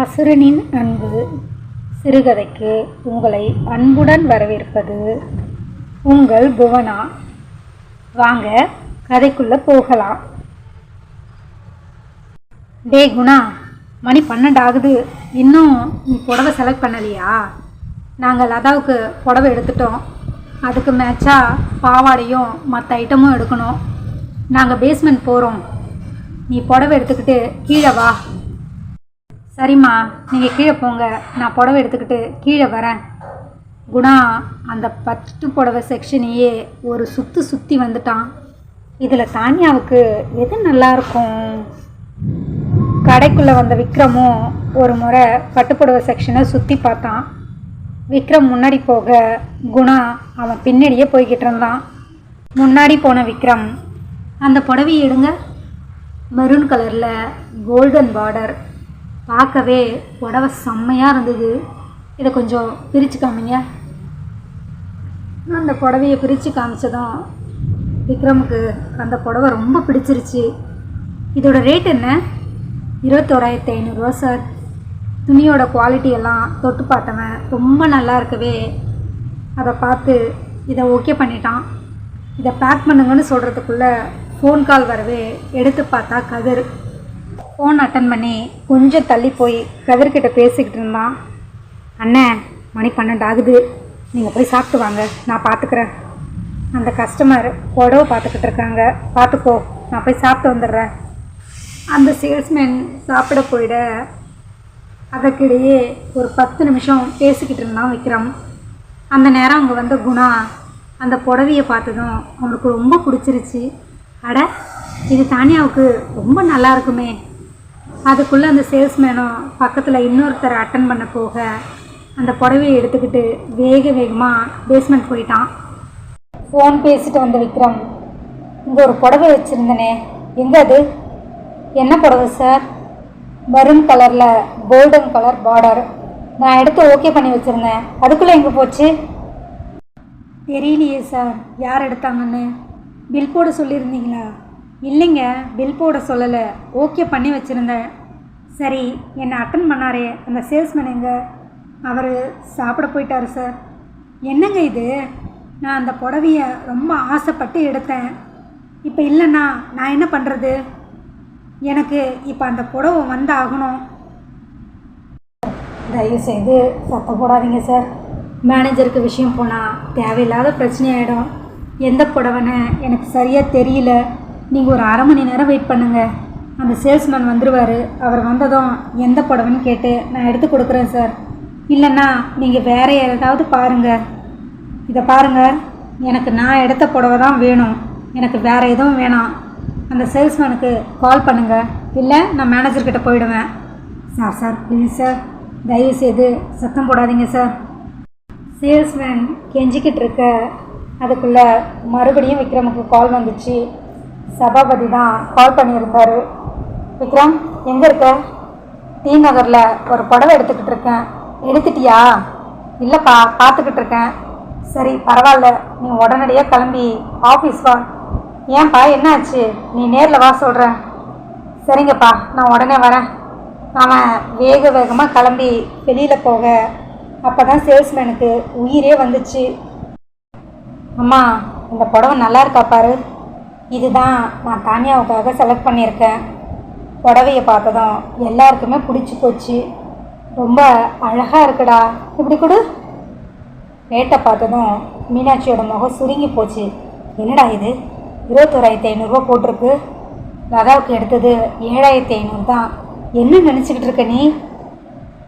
அசுரனின் அன்பு சிறுகதைக்கு உங்களை அன்புடன் வரவேற்பது உங்கள் புவனா. வாங்க கதைக்குள்ளே போகலாம். டே குணா மணி பன்னெண்டு ஆகுது. இன்னும் நீ புடவை செலக்ட் பண்ணலையா? நாங்கள் லதாவுக்கு புடவை எடுத்துட்டோம். அதுக்கு மேட்சாக பாவாடையும் மற்ற ஐட்டமும் எடுக்கணும். நாங்கள் பேஸ்மெண்ட் போகிறோம் நீ புடவை எடுத்துக்கிட்டு கீழே வா. சரிம்மா நீங்கள் கீழே போங்க. நான் புடவை எடுத்துக்கிட்டு கீழே வரேன். குணா அந்த பட்டு புடவை செக்ஷனையே ஒரு சுற்று சுற்றி வந்துட்டான். இதில் தானியாவுக்கு எது நல்லாயிருக்கும் கடைக்குள்ளே வந்த விக்ரமும் ஒரு முறை பட்டுப்புடவை செக்ஷனை சுற்றி பார்த்தான். விக்ரம் முன்னாடி போக குணா அவன் பின்னாடியே போய்கிட்டு இருந்தான். முன்னாடி போன விக்ரம் அந்த புடவை எடுங்க. மெரூன் கலரில் கோல்டன் பார்டர். பார்க்கவே புடவை செம்மையாக இருந்தது. இதை கொஞ்சம் பிரித்து காமிங்க. அந்த புடவையை பிரித்து காமிச்சதும் விக்ரமுக்கு அந்த புடவை ரொம்ப பிடிச்சிருச்சு. இதோட ரேட் என்ன? இருபத்தோராயிரத்தி ஐநூறுரூவா சார். துணியோட குவாலிட்டி எல்லாம் தொட்டு பார்த்தவன் ரொம்ப நல்லா இருக்கவே. அதை பார்த்து இதை ஓகே பண்ணிட்டான். இதை பேக் பண்ணுங்கன்னு சொல்கிறதுக்குள்ளே ஃபோன் கால் வரவே எடுத்து பார்த்தா கதிர். ஃபோன் அட்டன் பண்ணி கொஞ்சம் தள்ளி போய் கதிர்கிட்ட பேசிக்கிட்டு இருந்தான் அண்ணே மணி பன்னெண்டு ஆகுது. நீங்கள் போய் சாப்பிட்டு வாங்க. நான் பார்த்துக்கிறேன் அந்த கஸ்டமர் புடவை பார்த்துக்கிட்டு இருக்காங்க. பார்த்துக்கோ நான் போய் சாப்பிட்டு வந்துடுறேன். அந்த சேல்ஸ்மேன் சாப்பிட போயிட அதற்கிடையே ஒரு பத்து நிமிஷம் பேசிக்கிட்டு இருந்தான் விக்ரம். அந்த நேரம் அங்கே வந்த குணா அந்த புடவையை பார்த்ததும் அவனுக்கு ரொம்ப பிடிச்சிருச்சு. அட இது தானியாவுக்கு ரொம்ப நல்லா இருக்குமே. அதுக்குள்ளே அந்த சேல்ஸ்மேனும் பக்கத்தில் இன்னொருத்தர் அட்டன் பண்ண போக அந்த புடவையை எடுத்துக்கிட்டு வேக வேகமாக பேஸ்மெண்ட் போயிட்டான். ஃபோன் பேசிட்டு வந்த விக்ரம் இங்கே ஒரு புடவை வச்சுருந்தனே எங்கே அது? என்ன புடவை சார் மெரூன் கலரில் கோல்டன் கலர் பார்டர் நான் எடுத்து ஓகே பண்ணி வச்சுருந்தேன். அதுக்குள்ளே எங்கே போச்சு? தெரியலையே சார் யார் எடுத்தாங்கன்னு? பில் போட சொல்லியிருந்தீங்களா? இல்லைங்க பில் போட சொல்லலை. ஓகே பண்ணி வச்சுருந்தேன். சரி என்னை அட்டன் பண்ணாரே. அந்த சேல்ஸ்மேன் எங்க? அவர் சாப்பிட போயிட்டாரு சார் என்னங்க இது? நான் அந்த புடவைய ரொம்ப ஆசைப்பட்டு எடுத்தேன். இப்போ இல்லைன்னா நான் என்ன பண்ணுறது எனக்கு இப்போ அந்த புடவை வந்து ஆகணும். தயவு செய்து சத்தம் போடாதீங்க சார் மேனேஜருக்கு விஷயம் போனால் தேவையில்லாத பிரச்சனை ஆகிடும் எந்த புடவைன்னு எனக்கு சரியாக தெரியல. நீங்கள் ஒரு அரை மணி நேரம் வெயிட் பண்ணுங்கள் அந்த சேல்ஸ்மேன் வந்துடுவார் அவர் வந்ததும் எந்த புடவைன்னு கேட்டு நான் எடுத்து கொடுக்குறேன் சார் இல்லைன்னா நீங்கள் வேறு ஏதாவது பாருங்கள் இதை பாருங்கள் எனக்கு நான் எடுத்த புடவை தான் வேணும். எனக்கு வேறு எதுவும் வேணாம். அந்த சேல்ஸ்மேனுக்கு கால் பண்ணுங்கள் இல்லை நான் மேனேஜர்கிட்ட போயிடுவேன். சார் சார் ப்ளீஸ் சார் தயவு செய்து சத்தம் போடாதீங்க சார் சேல்ஸ்மேன் கெஞ்சிக்கிட்டு இருக்க. அதுக்குள்ளே மறுபடியும் விக்ரமுக்கு கால் வந்துச்சு. சபாபதி தான் கால் பண்ணியிருந்தாரு. விக்ரம் எங்கே இருக்க? டி நகரில் ஒரு புடவை எடுத்துக்கிட்டு இருக்கேன். எடுத்துட்டியா? இல்லைப்பா பார்த்துக்கிட்டு இருக்கேன். சரி பரவாயில்ல. நீ உடனடியாக கிளம்பி ஆஃபீஸ் வா. ஏன்பா என்னாச்சு? நீ நேரில் வா சொல்கிறேன் சரிங்கப்பா நான் உடனே வரேன். அவன் வேக வேகமாக கிளம்பி வெளியில் போக. அப்போ தான் சேல்ஸ்மேனுக்கு உயிரே வந்துச்சு. அம்மா இந்த புடவை நல்லா இருக்கா பாரு. இதுதான் நான் தானியாவுக்காக செலக்ட் பண்ணியிருக்கேன். புடவையை பார்த்ததும் எல்லாருக்குமே பிடிச்சி போச்சு. ரொம்ப அழகாக இருக்குடா. இப்படி கொடு. ரேட்டை பார்த்ததும் மீனாட்சியோட முகம் சுருங்கி போச்சு. என்னடா இது? இருபத்தோராயிரத்தி ஐநூறுரூவா போட்டிருக்கு. லதாவுக்கு எடுத்தது ஏழாயிரத்தி ஐநூறு தான். என்ன நினச்சிக்கிட்டு இருக்க நீ?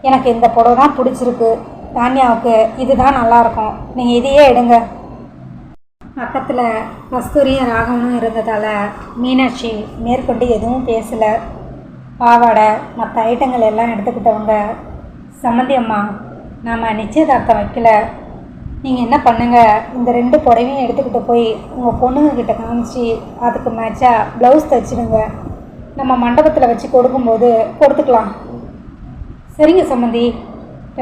எனக்கு இந்த புடவை தான் பிடிச்சிருக்கு. தானியாவுக்கு இதுதான் நல்லாயிருக்கும் நீங்கள் இதையே எடுங்க. பக்கத்தில் கஸ்தூரியும் ராகவனும் இருந்ததால் மீனாட்சி மேற்கொண்டு எதுவும் பேசலை. பாவாடை மற்ற ஐட்டங்கள் எல்லாம் எடுத்துக்கிட்டவங்க சம்மந்தி அம்மா நாம் நிச்சயதார்த்தம் வைக்கல. நீங்கள் என்ன பண்ணுங்கள் இந்த ரெண்டு புடவையும் எடுத்துக்கிட்டு போய் உங்கள் பொண்ணுங்கக்கிட்ட காமிச்சு அதுக்கு மேட்சாக ப்ளவுஸ் தைச்சிடுங்க. நம்ம மண்டபத்தில் வச்சு கொடுக்கும்போது கொடுத்துக்கலாம். சரிங்க சம்மந்தி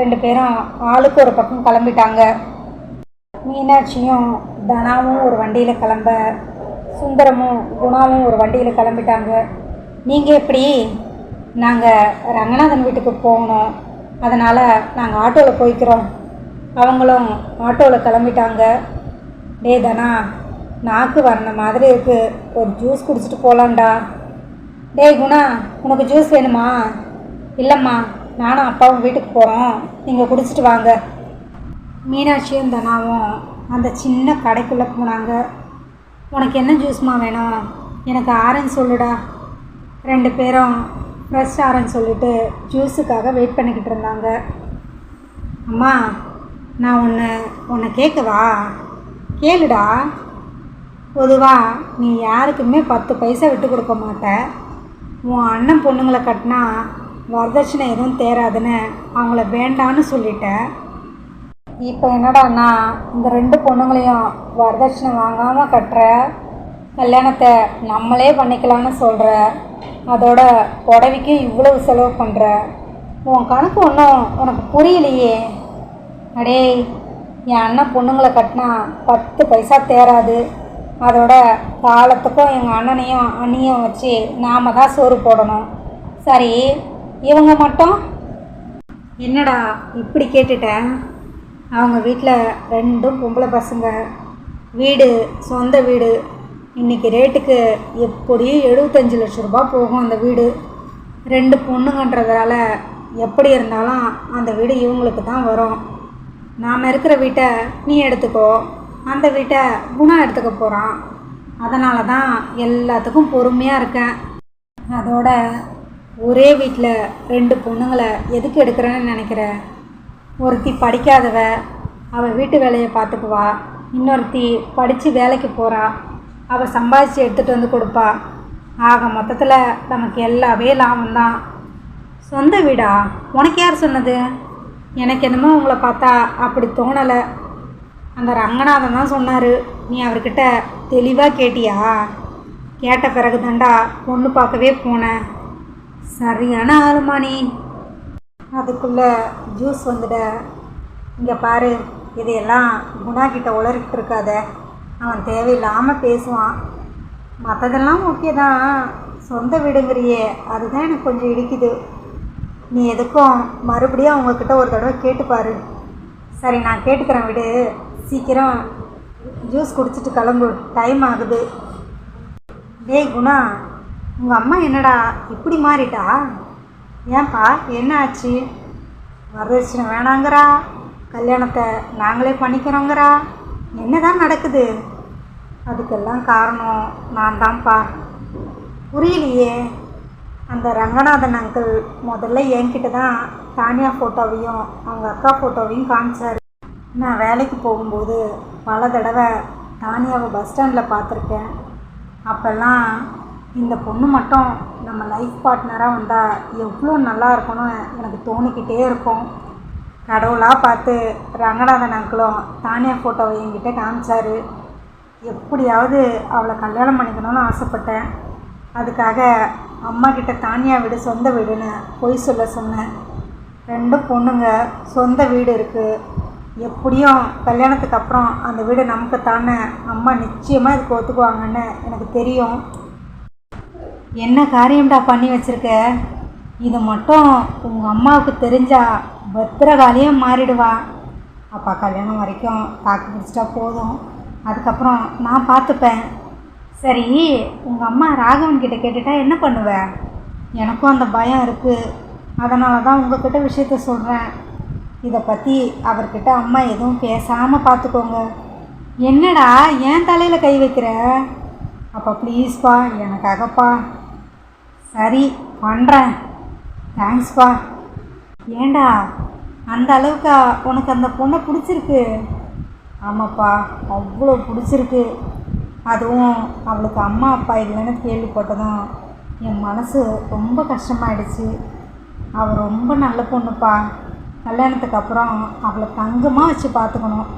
ரெண்டு பேரும் ஆளுக்கு ஒரு பக்கம் கிளம்பிட்டாங்க. மீனாட்சியும் தனாவும் ஒரு வண்டியில் கிளம்ப சுந்தரமும் குணாவும் ஒரு வண்டியில் கிளம்பிட்டாங்க. நீங்கள் எப்படி? நாங்கள் ரங்கநாதன் வீட்டுக்கு போகணும். அதனால் நாங்கள் ஆட்டோவில் போய்க்கிறோம். அவங்களும் ஆட்டோவில் கிளம்பிட்டாங்க. டேய் தனா நாக்கு வரண மாதிரி இருக்குது ஒரு ஜூஸ் குடிச்சிட்டு போகலான்டா டேய் குணா உனக்கு ஜூஸ் வேணுமா? இல்லைம்மா நானும் அப்பாவும் வீட்டுக்கு போகிறோம் நீங்கள் குடிச்சிட்டு வாங்க. மீனாட்சியும் தனாவும் அந்த சின்ன கடைக்குள்ளே போனாங்க. உனக்கு என்ன ஜூஸ்மா வேணும்? எனக்கு ஆரஞ்சு சொல்லுடா. ரெண்டு பேரும் ஃப்ரெஷ் ஆரஞ்சு சொல்லிட்டு ஜூஸுக்காக வெயிட் பண்ணிக்கிட்டு இருந்தாங்க. அம்மா நான் ஒன்று உன்னை கேட்கவா கேளுடா. பொதுவாக நீ யாருக்குமே பத்து பைசா விட்டு கொடுக்க மாட்ட. உன் அண்ணன் பொண்ணுங்களை கட்டினா வரதட்சணை எதுவும் தேராதுன்னு அவங்கள வேண்டான்னு சொல்லிட்டேன் இப்போ என்னடாண்ணா இந்த ரெண்டு பொண்ணுங்களையும் வரதட்சணை வாங்காமல் கட்டுற கல்யாணத்தை நம்மளே பண்ணிக்கலாம்னு சொல்கிற அதோட புடவைக்கும் இவ்வளவு செலவு பண்ணுற உன் கணக்கு ஒன்றும் உனக்கு புரியலையே. அடே என் அண்ணன் பொண்ணுங்களை கட்டினா பத்து பைசா தேராது. அதோட காலத்துக்கும் எங்கள் அண்ணனையும் அண்ணியும் வச்சு நாம் தான் சோறு போடணும். சரி இவங்க மட்டும்? என்னடா இப்படி கேட்டுட்டேன் அவங்க வீட்டில் ரெண்டும் பொம்பளை பசங்க. வீடு சொந்த வீடு. இன்றைக்கி ரேட்டுக்கு எப்படியும் எழுபத்தஞ்சு லட்ச ரூபாய் போகும் அந்த வீடு. ரெண்டு பொண்ணுங்கன்றதால எப்படி இருந்தாலும் அந்த வீடு இவங்களுக்கு தான் வரும். நாம் இருக்கிற வீட்டை நீ எடுத்துக்கோ. அந்த வீட்டை குணா எடுத்துக்க போகிறான் அதனால தான் எல்லாத்துக்கும் பொறுமையாக இருக்கேன். அதோட ஒரே வீட்டில் ரெண்டு பொண்ணுங்களை எதுக்கு எடுக்கிறேன்னு நினைக்கிறேன் ஒருத்தி படிக்காதவ அவள் வீட்டு வேலையை பார்த்துக்குவா. இன்னொருத்தி படித்து வேலைக்கு போகிறா அவள் சம்பாதிச்சு எடுத்துகிட்டு வந்து கொடுப்பா. ஆக மொத்தத்தில் நமக்கு எல்லாமே லாபம்தான். சொந்த வீடா? உனக்கு யார் சொன்னது? எனக்கு என்னமோ உங்களை பார்த்தா அப்படி தோணலை. அந்த ரங்கநாதன் தான் சொன்னார். நீ அவர்கிட்ட தெளிவாக கேட்டியா? கேட்ட பிறகு தாண்டா பொண்ணு பார்க்கவே போனேன். சரியான ஆளுமா நீ. அதுக்குள்ளே ஜூஸ் வந்துட இங்கே பாரு இதையெல்லாம் குணா கிட்ட உளறிக்கிட்டு இருக்காத அவன் தேவையில்லாமல் பேசுவான். மற்றதெல்லாம் ஓகே தான். சொந்த வீடுங்கிறியே அதுதான் எனக்கு கொஞ்சம் இடிக்குது. நீ எதுக்கும் மறுபடியும் அவங்கக்கிட்ட ஒரு தடவை கேட்டுப்பாரு சரி நான் கேட்டுக்கிறேன் விடு. சீக்கிரம் ஜூஸ் குடிச்சிட்டு கிளம்பு. டைம் ஆகுது. டேய் குணா உங்கள் அம்மா என்னடா இப்படி மாறிட்டா? ஏன்பா என்ன ஆச்சு வரதட்சணை வேணாங்கிறா. கல்யாணத்தை நாங்களே பண்ணிக்கிறோங்கிறா. என்னதான் நடக்குது? அதுக்கெல்லாம் காரணம் நான் தான்ப்பா புரியலையே. அந்த ரங்கநாதன் அங்கிள் முதல்ல என்கிட்ட தான் தானியா ஃபோட்டோவையும் அவங்க அக்கா ஃபோட்டோவையும் காமிச்சார். நான் வேலைக்கு போகும்போது பல தடவை தானியாவை பஸ் ஸ்டாண்டில் பார்த்துருக்கேன். அப்போல்லாம் இந்த பொண்ணு மட்டும் நம்ம லைஃப் பார்ட்னராக வந்தால் எவ்வளோ நல்லா இருக்கும்னு எனக்கு தோணிக்கிட்டே இருக்கும். கடவுளாக பார்த்து ரங்கநாதன் அங்கிளும் தானியா ஃபோட்டோவை என்கிட்ட காமிச்சாரு. எப்படியாவது அவளை கல்யாணம் பண்ணிக்கணும்னு ஆசைப்பட்டேன். அதுக்காக அம்மா கிட்ட தானியா வீடு சொந்த வீடுன்னு பொய் சொல்ல சொன்னேன். ரெண்டு பொண்ணுங்க சொந்த வீடு இருக்குது எப்படியும் கல்யாணத்துக்கு அப்புறம் அந்த வீடு நமக்கு தானே. அம்மா நிச்சயமாக இதுக்கு ஒத்துக்குவாங்கன்னு எனக்கு தெரியும். என்ன காரியம்டா பண்ணி வச்சிருக்க? இது மட்டும் உங்கள் அம்மாவுக்கு தெரிஞ்சா பத்திரகாலியாக மாறிடுவா. அப்பா கல்யாணம் வரைக்கும் தாக்கு பிடிச்சிட்டா போதும். அதுக்கப்புறம் நான் பார்த்துப்பேன். சரி உங்கள் அம்மா ராகவன் கிட்ட கேட்டுட்டா என்ன பண்ணுவ? எனக்கும் அந்த பயம் இருக்குது அதனால தான் உங்ககிட்ட விஷயத்த சொல்கிறேன் இதை பற்றி அவர்கிட்ட அம்மா எதுவும் பேசாமல் பார்த்துக்கோங்க. என்னடா ஏன் தலையில் கை வைக்கிற? அப்போ ப்ளீஸ்ப்பா எனக்காகப்பா. சரி பண்ணுறேன் தேங்க்ஸ்ப்பா ஏண்டா அந்த அளவுக்கு உனக்கு அந்த பொண்ணை பிடிச்சிருக்கு? ஆமாப்பா அவ்வளோ பிடிச்சிருக்கு. அதுவும் அவளுக்கு அம்மா அப்பா இல்லைன்னு கேள்விப்பட்டதும் என் மனசு ரொம்ப கஷ்டமாயிடுச்சு. அவள் ரொம்ப நல்ல பொண்ணுப்பா. கல்யாணத்துக்கு அப்புறம் அவளை தங்கமாக வச்சு பார்த்துக்கணும்.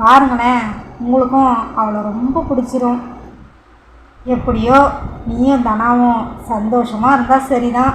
பாருங்களேன் உங்களுக்கும் அவளை ரொம்ப பிடிச்சிரும். எப்படியோ நீயும் தனாவும் சந்தோஷமாக இருந்தால் சரிதான்.